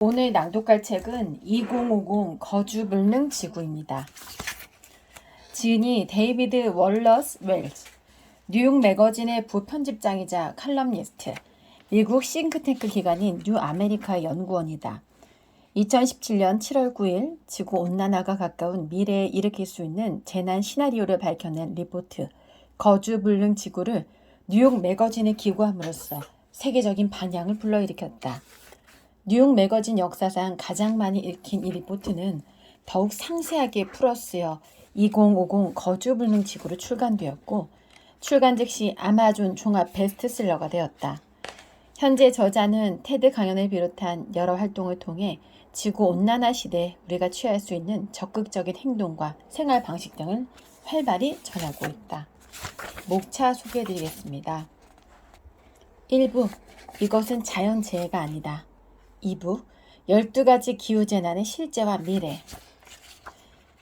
오늘 낭독할 책은 2050 거주 불능 지구입니다. 지은이 데이비드 월러스 웰스, 뉴욕 매거진의 부편집장이자 칼럼니스트, 미국 싱크탱크 기관인 뉴 아메리카 연구원이다. 2017년 7월 9일 지구 온난화가 가까운 미래에 일으킬 수 있는 재난 시나리오를 밝혀낸 리포트 거주 불능 지구를 뉴욕 매거진에 기고함으로써 세계적인 반향을 불러일으켰다. 뉴욕 매거진 역사상 가장 많이 읽힌 이 리포트는 더욱 상세하게 풀어쓰여 2050 거주 불능 지구로 출간되었고 출간 즉시 아마존 종합 베스트셀러가 되었다. 현재 저자는 테드 강연을 비롯한 여러 활동을 통해 지구 온난화 시대에 우리가 취할 수 있는 적극적인 행동과 생활 방식 등을 활발히 전하고 있다. 목차 소개해 드리겠습니다. 1부 이것은 자연재해가 아니다. 2부 12가지 기후재난의 실제와 미래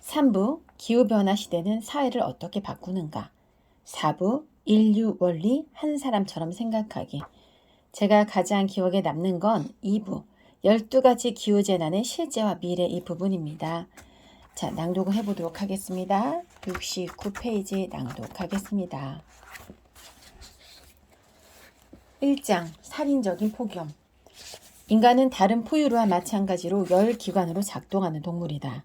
3부 기후변화 시대는 사회를 어떻게 바꾸는가 4부 인류 원리 한 사람처럼 생각하기 제가 가장 기억에 남는 건 2부 12가지 기후재난의 실제와 미래 이 부분입니다. 자, 낭독을 해보도록 하겠습니다. 69페이지 낭독하겠습니다. 1장 살인적인 폭염 인간은 다른 포유류와 마찬가지로 열 기관으로 작동하는 동물이다.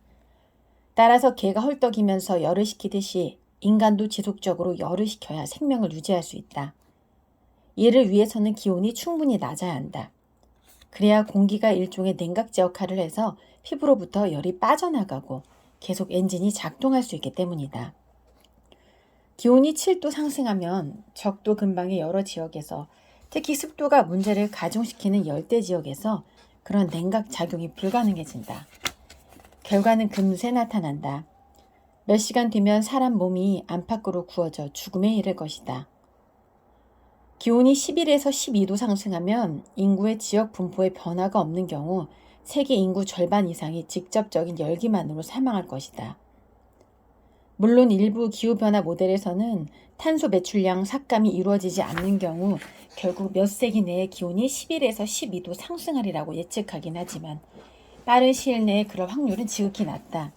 따라서 개가 헐떡이면서 열을 식히듯이 인간도 지속적으로 열을 식혀야 생명을 유지할 수 있다. 이를 위해서는 기온이 충분히 낮아야 한다. 그래야 공기가 일종의 냉각제 역할을 해서 피부로부터 열이 빠져나가고 계속 엔진이 작동할 수 있기 때문이다. 기온이 7도 상승하면 적도 근방의 여러 지역에서 특히 습도가 문제를 가중시키는 열대 지역에서 그런 냉각 작용이 불가능해진다. 결과는 금세 나타난다. 몇 시간 뒤면 사람 몸이 안팎으로 구워져 죽음에 이를 것이다. 기온이 11에서 12도 상승하면 인구의 지역 분포에 변화가 없는 경우 세계 인구 절반 이상이 직접적인 열기만으로 사망할 것이다. 물론 일부 기후변화 모델에서는 탄소 배출량 삭감이 이루어지지 않는 경우 결국 몇 세기 내에 기온이 11에서 12도 상승하리라고 예측하긴 하지만 빠른 시일 내에 그럴 확률은 지극히 낮다.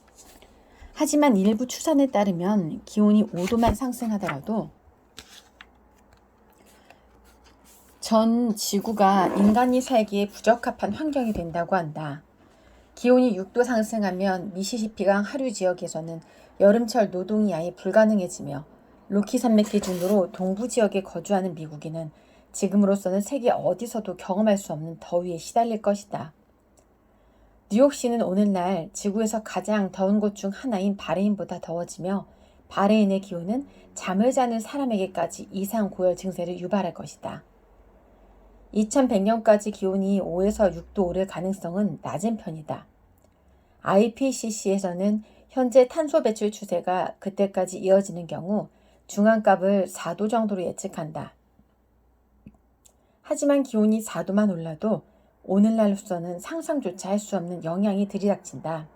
하지만 일부 추산에 따르면 기온이 5도만 상승하더라도 전 지구가 인간이 살기에 부적합한 환경이 된다고 한다. 기온이 6도 상승하면 미시시피강 하류 지역에서는 여름철 노동이 아예 불가능해지며 로키 산맥 기준으로 동부 지역에 거주하는 미국인은 지금으로서는 세계 어디서도 경험할 수 없는 더위에 시달릴 것이다. 뉴욕시는 오늘날 지구에서 가장 더운 곳 중 하나인 바레인보다 더워지며 바레인의 기온은 잠을 자는 사람에게까지 이상 고열 증세를 유발할 것이다. 2100년까지 기온이 5에서 6도 오를 가능성은 낮은 편이다. IPCC에서는 현재 탄소 배출 추세가 그때까지 이어지는 경우 중앙값을 4도 정도로 예측한다. 하지만 기온이 4도만 올라도 오늘날로서는 상상조차 할 수 없는 영향이 들이닥친다.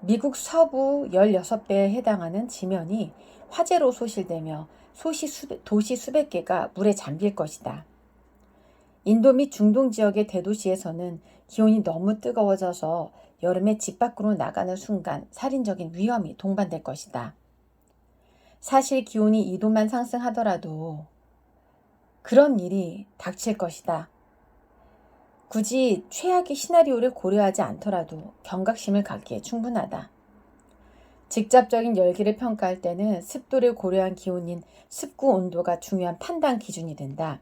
미국 서부 16배에 해당하는 지면이 화재로 소실되며 소시 수백, 도시 수백 개가 물에 잠길 것이다. 인도 및 중동 지역의 대도시에서는 기온이 너무 뜨거워져서 여름에 집 밖으로 나가는 순간 살인적인 위험이 동반될 것이다. 사실 기온이 2도만 상승하더라도 그런 일이 닥칠 것이다. 굳이 최악의 시나리오를 고려하지 않더라도 경각심을 갖기에 충분하다. 직접적인 열기를 평가할 때는 습도를 고려한 기온인 습구 온도가 중요한 판단 기준이 된다.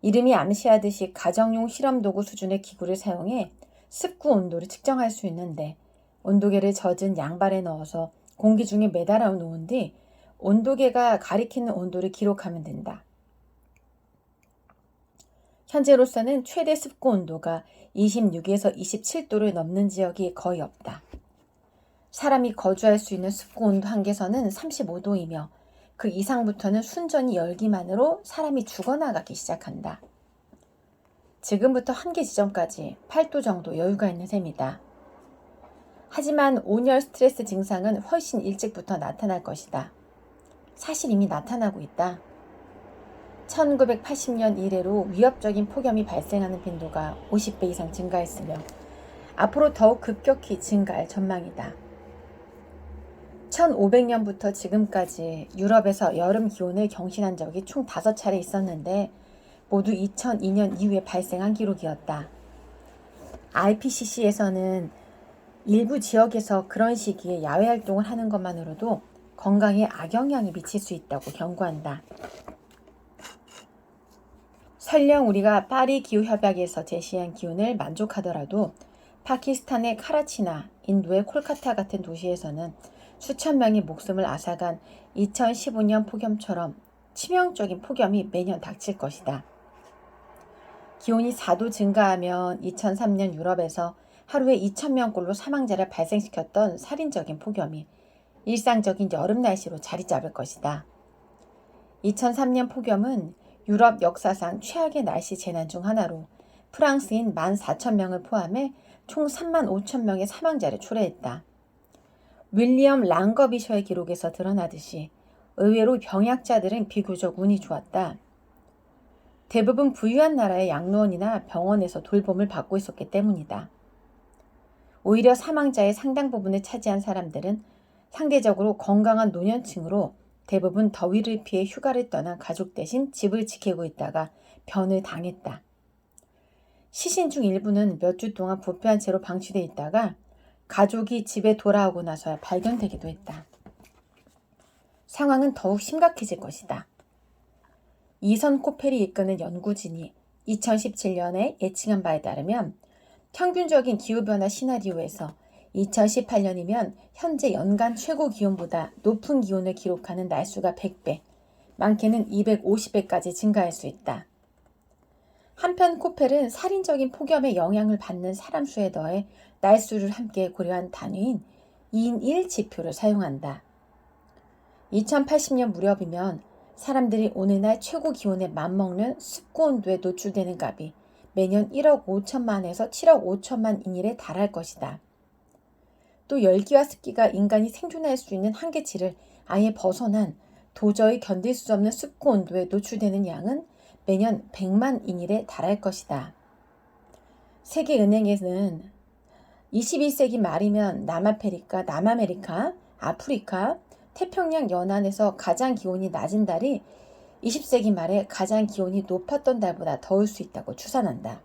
이름이 암시하듯이 가정용 실험 도구 수준의 기구를 사용해 습구 온도를 측정할 수 있는데 온도계를 젖은 양발에 넣어서 공기 중에 매달아 놓은 뒤 온도계가 가리키는 온도를 기록하면 된다. 현재로서는 최대 습구 온도가 26에서 27도를 넘는 지역이 거의 없다. 사람이 거주할 수 있는 습구 온도 한계선은 35도이며 그 이상부터는 순전히 열기만으로 사람이 죽어나가기 시작한다. 지금부터 한계 지점까지 8도 정도 여유가 있는 셈이다. 하지만 온열 스트레스 증상은 훨씬 일찍부터 나타날 것이다. 사실 이미 나타나고 있다. 1980년 이래로 위협적인 폭염이 발생하는 빈도가 50배 이상 증가했으며 앞으로 더욱 급격히 증가할 전망이다. 1500년부터 지금까지 유럽에서 여름 기온을 경신한 적이 총 5차례 있었는데 모두 2002년 이후에 발생한 기록이었다. IPCC에서는 일부 지역에서 그런 시기에 야외 활동을 하는 것만으로도 건강에 악영향이 미칠 수 있다고 경고한다. 설령 우리가 파리 기후협약에서 제시한 기온을 만족하더라도 파키스탄의 카라치나 인도의 콜카타 같은 도시에서는 수천 명의 목숨을 앗아간 2015년 폭염처럼 치명적인 폭염이 매년 닥칠 것이다. 기온이 4도 증가하면 2003년 유럽에서 하루에 2,000명꼴로 사망자를 발생시켰던 살인적인 폭염이 일상적인 여름 날씨로 자리 잡을 것이다. 2003년 폭염은 유럽 역사상 최악의 날씨 재난 중 하나로 프랑스인 14,000명을 포함해 총 3만 5천 명의 사망자를 초래했다. 윌리엄 랑거비셔의 기록에서 드러나듯이 의외로 병약자들은 비교적 운이 좋았다. 대부분 부유한 나라의 양로원이나 병원에서 돌봄을 받고 있었기 때문이다. 오히려 사망자의 상당 부분을 차지한 사람들은 상대적으로 건강한 노년층으로 대부분 더위를 피해 휴가를 떠난 가족 대신 집을 지키고 있다가 변을 당했다. 시신 중 일부는 몇 주 동안 부패한 채로 방치돼 있다가 가족이 집에 돌아오고 나서야 발견되기도 했다. 상황은 더욱 심각해질 것이다. 이선 코펠이 이끄는 연구진이 2017년에 예측한 바에 따르면 평균적인 기후변화 시나리오에서 2018년이면 현재 연간 최고 기온보다 높은 기온을 기록하는 날수가 100배, 많게는 250배까지 증가할 수 있다. 한편 코펠은 살인적인 폭염의 영향을 받는 사람 수에 더해 날수를 함께 고려한 단위인 2인 1 지표를 사용한다. 2080년 무렵이면 사람들이 오늘날 최고 기온에 맞먹는 습고 온도에 노출되는 값이 매년 1억 5천만에서 7억 5천만 인일에 달할 것이다. 또 열기와 습기가 인간이 생존할 수 있는 한계치를 아예 벗어난 도저히 견딜 수 없는 습고 온도에 노출되는 양은 매년 100만 인일에 달할 것이다. 세계은행에는 21세기 말이면 남아메리카, 남아메리카, 아프리카, 태평양 연안에서 가장 기온이 낮은 달이 20세기 말에 가장 기온이 높았던 달보다 더울 수 있다고 추산한다.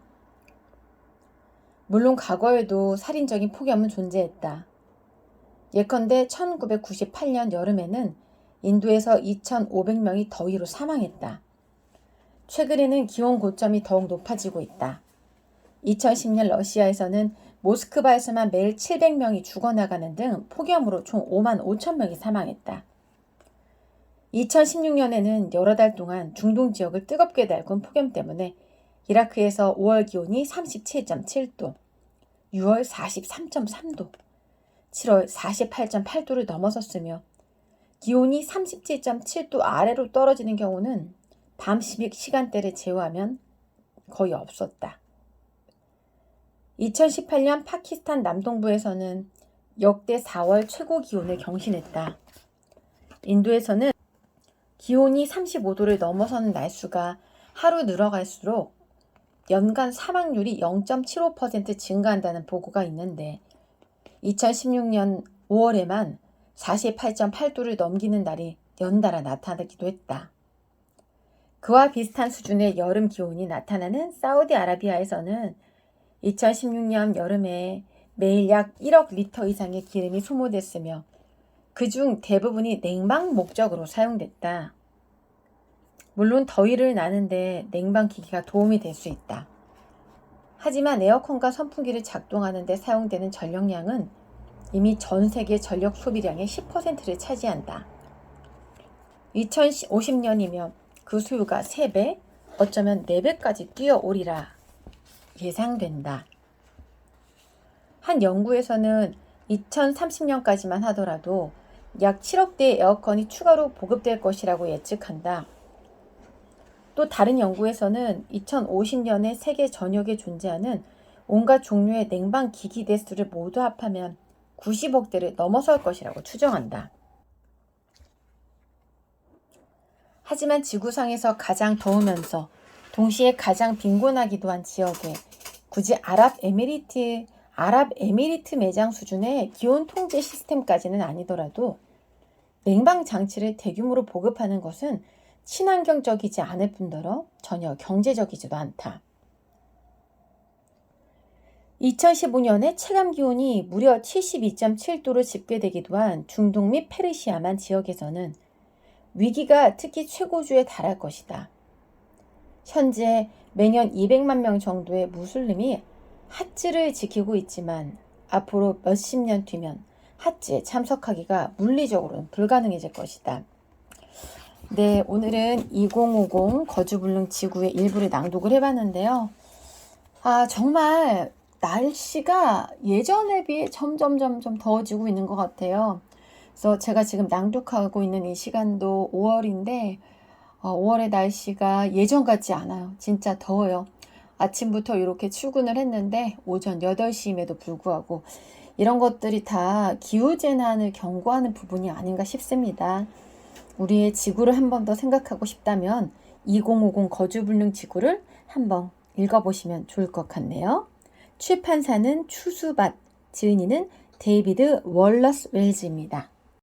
물론 과거에도 살인적인 폭염은 존재했다. 예컨대 1998년 여름에는 인도에서 2,500명이 더위로 사망했다. 최근에는 기온 고점이 더욱 높아지고 있다. 2010년 러시아에서는 모스크바에서만 매일 700명이 죽어나가는 등 폭염으로 총 5만 5천 명이 사망했다. 2016년에는 여러 달 동안 중동 지역을 뜨겁게 달군 폭염 때문에 이라크에서 5월 기온이 37.7도, 6월 43.3도, 7월 48.8도를 넘어섰으며 기온이 37.7도 아래로 떨어지는 경우는 밤 시간대를 제외하면 거의 없었다. 2018년 파키스탄 남동부에서는 역대 4월 최고 기온을 경신했다. 인도에서는 기온이 35도를 넘어서는 날수가 하루 늘어갈수록 연간 사망률이 0.75% 증가한다는 보고가 있는데 2016년 5월에만 48.8도를 넘기는 날이 연달아 나타나기도 했다. 그와 비슷한 수준의 여름 기온이 나타나는 사우디아라비아에서는 2016년 여름에 매일 약 1억 리터 이상의 기름이 소모됐으며 그 중 대부분이 냉방 목적으로 사용됐다. 물론 더위를 나는데 냉방 기기가 도움이 될 수 있다. 하지만 에어컨과 선풍기를 작동하는데 사용되는 전력량은 이미 전 세계 전력 소비량의 10%를 차지한다. 2050년이면 그 수요가 3배, 어쩌면 4배까지 뛰어오리라 예상된다. 한 연구에서는 2030년까지만 하더라도 약 7억 대의 에어컨이 추가로 보급될 것이라고 예측한다. 또 다른 연구에서는 2050년에 세계 전역에 존재하는 온갖 종류의 냉방 기기 대수를 모두 합하면 90억 대를 넘어설 것이라고 추정한다. 하지만 지구상에서 가장 더우면서 동시에 가장 빈곤하기도 한 지역에 굳이 아랍에미리트 아랍에미리트 매장 수준의 기온 통제 시스템까지는 아니더라도 냉방 장치를 대규모로 보급하는 것은 친환경적이지 않을 뿐더러 전혀 경제적이지도 않다. 2015년에 체감 기온이 무려 72.7도로 집계되기도 한 중동 및 페르시아만 지역에서는 위기가 특히 최고조에 달할 것이다. 현재 매년 200만 명 정도의 무슬림이 핫지를 지키고 있지만 앞으로 몇십 년 뒤면 핫지에 참석하기가 물리적으로는 불가능해질 것이다. 네, 오늘은 2050 거주불능 지구의 일부를 낭독을 해봤는데요. 아, 정말 날씨가 예전에 비해 점점 점점 더워지고 있는 것 같아요. 그래서 제가 지금 낭독하고 있는 이 시간도 5월인데, 어, 5월의 날씨가 예전 같지 않아요. 진짜 더워요. 아침부터 이렇게 출근을 했는데, 오전 8시임에도 불구하고, 이런 것들이 다 기후재난을 경고하는 부분이 아닌가 싶습니다. 우리의 지구를 한 번 더 생각하고 싶다면 2050 거주불능 지구를 한번 읽어보시면 좋을 것 같네요. 출판사는 추수밭, 지은이는 데이비드 월러스 웰즈입니다.